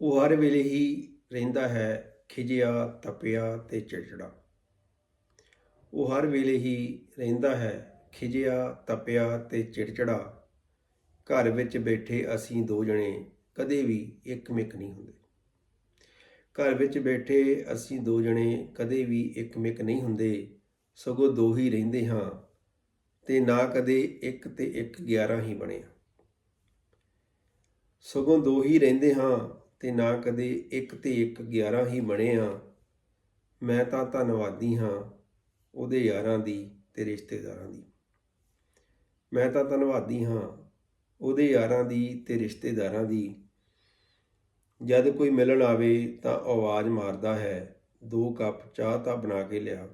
ਉਹ ਹਰ ਵੇਲੇ ਹੀ ਰਹਿੰਦਾ ਹੈ, ਖਿਜਿਆ, ਤਪਿਆ ਤੇ ਚਿੜਚਿੜਾ। ਉਹ ਹਰ ਵੇਲੇ ਹੀ ਰਹਿੰਦਾ ਹੈ, ਖਿਜਿਆ, ਤਪਿਆ ਤੇ ਚਿੜਚਿੜਾ। ਘਰ ਵਿੱਚ ਬੈਠੇ ਅਸੀਂ ਦੋ ਜਣੇ ਕਦੇ ਵੀ ਇੱਕ ਮਿਕ ਨਹੀਂ ਹੁੰਦੇ। ਘਰ ਵਿੱਚ ਬੈਠੇ ਅਸੀਂ ਦੋ ਜਣੇ ਕਦੇ ਵੀ ਇੱਕ ਮਿਕ ਨਹੀਂ ਹੁੰਦੇ। ਸਗੋਂ ਦੋ ਹੀ ਰਹਿੰਦੇ ਹਾਂ ਤੇ ਨਾ ਕਦੇ ਇੱਕ ਤੇ ਇੱਕ 11 ਹੀ ਬਣਿਆ ਸਗੋਂ ਦੋ ਹੀ ਰਹਿੰਦੇ ਹਾਂ ਤੇ ਨਾ ਕਦੇ ਇੱਕ ਤੇ ਇੱਕ 11 ਹੀ ਬਣੇ ਹਾਂ। ਮੈਂ ਤਾਂ ਧੰਨਵਾਦੀ ਹਾਂ ਉਹਦੇ ਯਾਰਾਂ ਦੀ ਤੇ ਰਿਸ਼ਤੇਦਾਰਾਂ ਦੀ। ਮੈਂ ਤਾਂ ਧੰਨਵਾਦੀ ਹਾਂ ਉਹਦੇ ਯਾਰਾਂ ਦੀ ਤੇ ਰਿਸ਼ਤੇਦਾਰਾਂ ਦੀ। ਜਦ ਕੋਈ ਮਿਲਣ ਆਵੇ ਤਾਂ ਆਵਾਜ਼ ਮਾਰਦਾ ਹੈ, ਦੋ ਕੱਪ ਚਾਹ ਤਾਂ ਬਣਾ ਕੇ ਲਿਆ।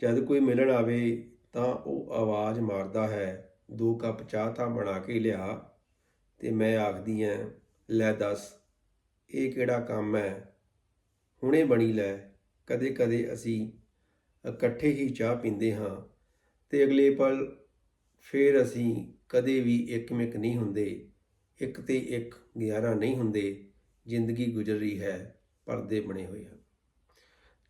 ਜਦ ਕੋਈ ਮਿਲਣ ਆਵੇ ਤਾਂ ਉਹ ਆਵਾਜ਼ ਮਾਰਦਾ ਹੈ, ਦੋ ਕੱਪ ਚਾਹ ਤਾਂ ਬਣਾ ਕੇ ਲਿਆ। ਤੇ ਮੈਂ ਆਖਦੀ ਐ ਲੈ ਦੱਸ, ਇਹ ਕਿਹੜਾ ਕੰਮ ਹੈ? ਹੁਣੇ ਬਣੀ ਲੈ। ਕਦੇ ਕਦੇ ਅਸੀਂ ਇਕੱਠੇ ਹੀ ਚਾਹ ਪੀਂਦੇ ਹਾਂ ਤੇ ਅਗਲੇ ਪਲ ਫੇਰ ਅਸੀਂ ਕਦੇ ਵੀ ਇੱਕ ਮਿਕ ਨਹੀਂ ਹੁੰਦੇ। ਇੱਕ ਤੇ ਇੱਕ 11 ਨਹੀਂ ਹੁੰਦੇ। ਜ਼ਿੰਦਗੀ ਗੁਜ਼ਰ ਰਹੀ ਹੈ, ਪਰਦੇ ਬਣੇ ਹੋਏ ਹਨ।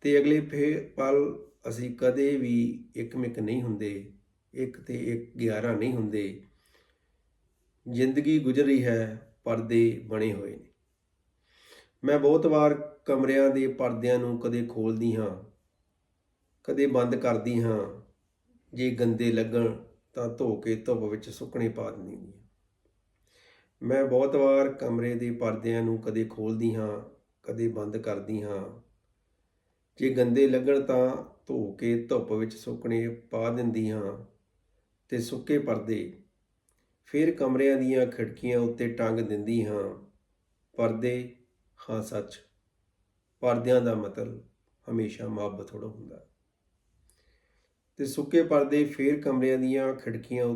ਤੇ ਅਗਲੇ ਫੇਰ ਪਲ ਅਸੀਂ ਕਦੇ ਵੀ ਇੱਕ ਮਿਕ ਨਹੀਂ ਹੁੰਦੇ। ਇੱਕ ਤੇ ਇੱਕ 11 ਨਹੀਂ ਹੁੰਦੇ। ਜ਼ਿੰਦਗੀ ਗੁਜ਼ਰ ਰਹੀ ਹੈ ਪਰਦੇ ਬਣੇ ਹੋਏ ਨੇ। ਮੈਂ ਬਹੁਤ ਵਾਰ ਕਮਰਿਆਂ ਦੇ ਪਰਦਿਆਂ ਨੂੰ ਕਦੇ ਖੋਲਦੀ ਹਾਂ, ਕਦੇ ਬੰਦ ਕਰਦੀ ਹਾਂ। ਜੇ ਗੰਦੇ ਲੱਗਣ ਤਾਂ ਧੋ ਕੇ ਧੁੱਪ ਵਿੱਚ ਸੁੱਕਣੇ ਪਾ ਦਿੰਦੀ ਹਾਂ। ਮੈਂ ਬਹੁਤ ਵਾਰ ਕਮਰੇ ਦੇ ਪਰਦਿਆਂ ਨੂੰ ਕਦੇ ਖੋਲਦੀ ਹਾਂ, ਕਦੇ ਬੰਦ ਕਰਦੀ ਹਾਂ। ਜੇ ਗੰਦੇ ਲੱਗਣ ਤਾਂ ਧੋ ਕੇ ਧੁੱਪ ਵਿੱਚ ਸੁੱਕਣੇ ਪਾ ਦਿੰਦੀ ਹਾਂ ਤੇ ਸੁੱਕੇ ਪਰਦੇ ਫਿਰ ਕਮਰਿਆਂ ਦੀਆਂ ਖਿੜਕੀਆਂ ਉੱਤੇ ਟੰਗ ਦਿੰਦੀ ਹਾਂ। ਪਰਦੇ? ਹਾਂ, ਸੱਚ। ਪਰਦਿਆਂ ਦਾ ਮਤਲਬ ਹਮੇਸ਼ਾ ਮੁਹੱਬਤ ਥੋੜਾ ਹੁੰਦਾ। ਤੇ ਸੁੱਕੇ ਪਰਦੇ ਫਿਰ ਕਮਰਿਆਂ ਦੀਆਂ ਖਿੜਕੀਆਂ